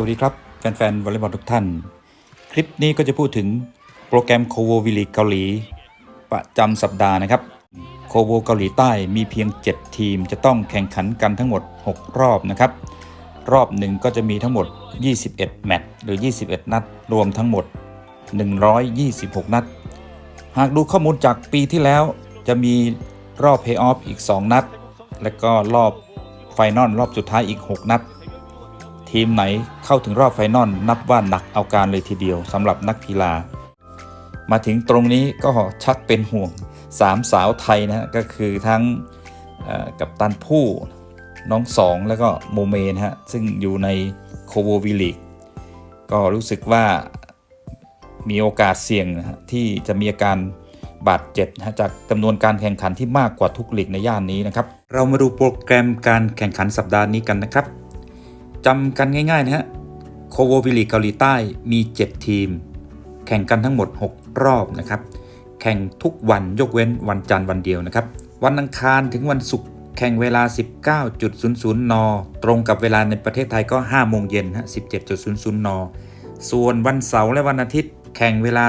วัสดีครับ แฟนๆวอลเลย์บอลทุกท่าน คลิปนี้ก็จะพูดถึงโปรแกรมโคโววิลีเกาหลี ประจำสัปดาห์นะครับ โคโวเกาหลีใต้มีเพียง 7 ทีมจะต้องแข่งขันกันทั้งหมด 6 รอบนะครับ รอบหนึ่งก็จะมีทั้งหมด 21 แมตช์หรือ 21 นัด รวมทั้งหมด 126 นัด หากดูข้อมูลจากปีที่แล้ว จะมีรอบเพย์ออฟอีก 2 นัด และก็รอบไฟนอลรอบสุดท้ายอีก 6 นัด ทีมไหนเข้าถึงรอบไฟนอลนับว่าหนักเอาการเลยทีเดียวสำหรับนักกีฬา มาถึงตรงนี้ก็ชักเป็นห่วงสามสาวไทยนะฮะก็คือทั้งกับตันผู้น้องสองแล้วก็โมเมนะฮะซึ่งอยู่ในโคโววิลิกก็รู้สึกว่ามีโอกาสเสี่ยงนะฮะที่จะมีอาการบาดเจ็บนะฮะจากจำนวนการแข่งขันที่มากกว่าทุกลีกในย่านนี้นะครับ เรามาดูโปรแกรมการแข่งขันสัปดาห์นี้กันนะครับ จำกันง่าย ๆ นะฮะ โคโววิลีเกาหลีใต้มี 7 ทีม แข่งกันทั้งหมด 6 รอบนะครับ แข่งทุกวันยกเว้นวันจันทร์วันเดียวนะครับ วันอังคารถึงวันศุกร์แข่งเวลา 19.00 น ตรงกับเวลาในประเทศไทยก็ 5 โมงเย็นฮะ 17.00 น ส่วนวันเสาร์และวันอาทิตย์ แข่งเวลา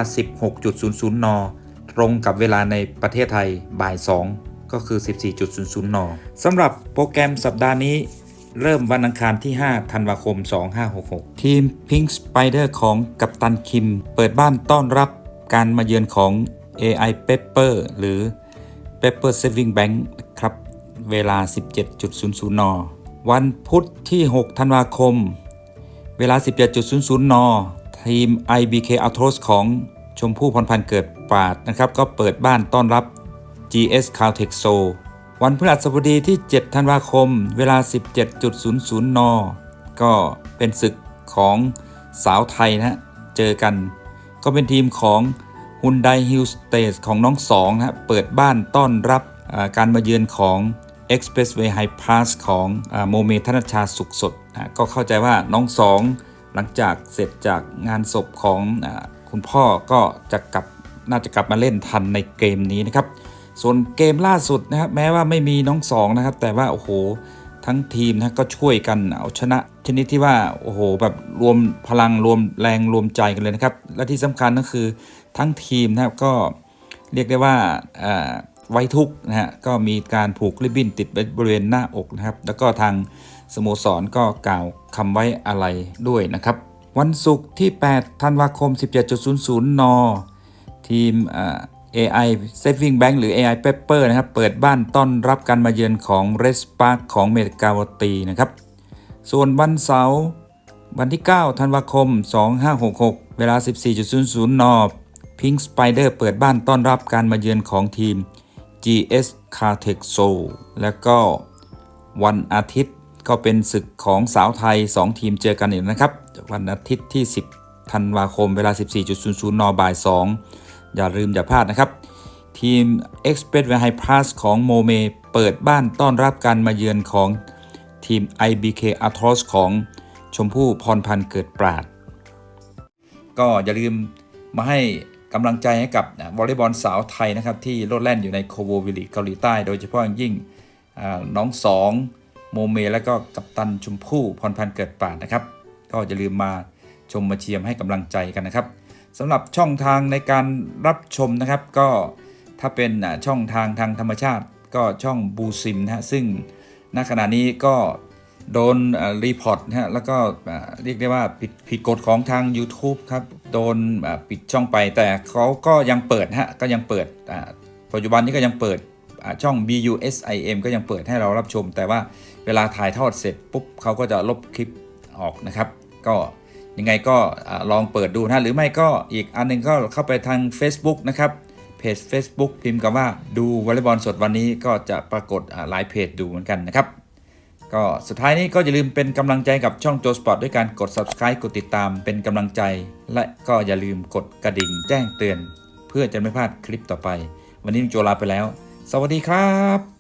16.00 น ตรงกับเวลาในประเทศไทยบ่าย 2 ก็คือ 14.00 น สำหรับโปรแกรมสัปดาห์นี้ เริ่มวันอังคารที่ 5 ธันวาคม 2566 ทีม Pink Spider ของกัปตันคิม เปิดบ้านต้อนรับการมาเยือนของ AI Pepper หรือ Pepper Saving Bank ครับ เวลา 17.00 น วันพุธที่ 6 ธันวาคม เวลา 17.00 น ทีม IBK Outros ของชมพู่พรพันธ์เกิดปราดนะครับ ก็เปิดบ้านต้อนรับ GS Caltech Seoul วันพฤหัสบดีที่ 7 ธันวาคม เวลา 17.00 น ก็เป็นศึกของสาวไทยนะเจอกัน ก็เป็นทีมของ Hyundai Hill Stage ของน้องสองนะเปิดบ้านต้อนรับการมาเยือนของ Expressway High Pass ของโมเมธนชชาสุขสดนะก็เข้าใจว่าน้องสองหลังจากเสร็จจากงานศพของอคุณพ่อก็จะกลับน่าจะกลับมาเล่นทันในเกมนี้นะครับ ส่วนเกมล่าสุดนะครับแม้ว่าไม่มีน้องสองนะครับ แต่ว่าโอ้โหทั้งทีมนะก็ช่วยกันเอาชนะชนิดที่ว่าโอ้โหแบบรวมพลังรวมแรงรวมใจกันเลยนะครับ และที่สำคัญก็คือทั้งทีมนะครับก็เรียกได้ว่าไว้ทุกนะฮะก็มีการผูกริบบิ้นติดไว้บริเวณหน้าอกนะครับ แล้วก็ทางสโมสรก็กล่าวคำไว้อะไรด้วยนะครับ วันศุกร์ที่ 8 ธันวาคม 17.00 น ทีมอ่า AI Saving Bank หรือ AI Pepper นะครับ เปิดบ้านต้อนรับการมาเยือนของ r e Spark ของเมกาวตีนะครับ ส่วนวันเสาร์วันที่ 9 ธันวาคม 2566 เวลา 14.00 น Pink Spider เปิดบ้านต้อนรับการมาเยือนของทีม GS Caltech Seoul แล้วก็วันอาทิตย์ก็เป็นศึกของสาวไทย 2 ทีมเจอกันอีกนะครับ วันอาทิตย์ที่ 10 ธันวาคม เวลา 14.00 น บ่าย 2 อย่าลืมอย่าพลาดนะครับ ทีม Express w a High Pass ของโมเมเปิดบ้านต้อนรับการมาเยือนของทีม IBK a t o s ของชมพู่พรพันธ์เกิดปราด ก็อย่าลืมมาให้กำลังใจให้กับวอลเลย์บอลสาวไทยนะครับ ที่โลดแล่นอยู่ในโคโววิลิเกาหลีใต้ โดยเฉพาะอย่างยิ่งน้องสองโมเม และก็กัปตันชมพู่พรพันธ์เกิดปราดนะครับ ก็อย่าลืมมาชมมาเชียร์ให้กำลังใจกันนะครับ สำหรับช่องทางในการรับชมนะครับ ก็ถ้าเป็นช่องทางทางธรรมชาติ ก็ช่องบูซิมนะฮะซึ่งณขณะนี้ก็โดนรีพอร์ตนะฮะแล้วก็เรียกได้ว่าผิดผิดกฎของทาง YouTube ครับ โดนปิดช่องไปแต่เขาก็ยังเปิดนะฮะก็ยังเปิดปัจจุบันนี้ก็ยังเปิดช่อง BUSIM ก็ยังเปิดให้เรารับชม แต่ว่าเวลาถ่ายทอดเสร็จปุ๊บเขาก็จะลบคลิปออกนะครับ ก็ ยังไงก็ลองเปิดดูนะหรือไม่ก็อีกอันหนึงก็เข้าไปทาง Facebook นะครับเพจ Facebook พิมพ์คำว่าดูวอลเลย์บอลสดวันนี้ก็จะปรากฏหลายเพจดูเหมือนกันนะครับ ก็สุดท้ายนี้ก็อย่าลืมเป็นกำลังใจกับช่องโจสปอร์ตด้วยการกด subscribe กดติดตามเป็นกำลังใจ และก็อย่าลืมกดกระดิ่งแจ้งเตือน เพื่อจะไม่พลาดคลิปต่อไป วันนี้ลุงโจลาไปแล้ว สวัสดีครับ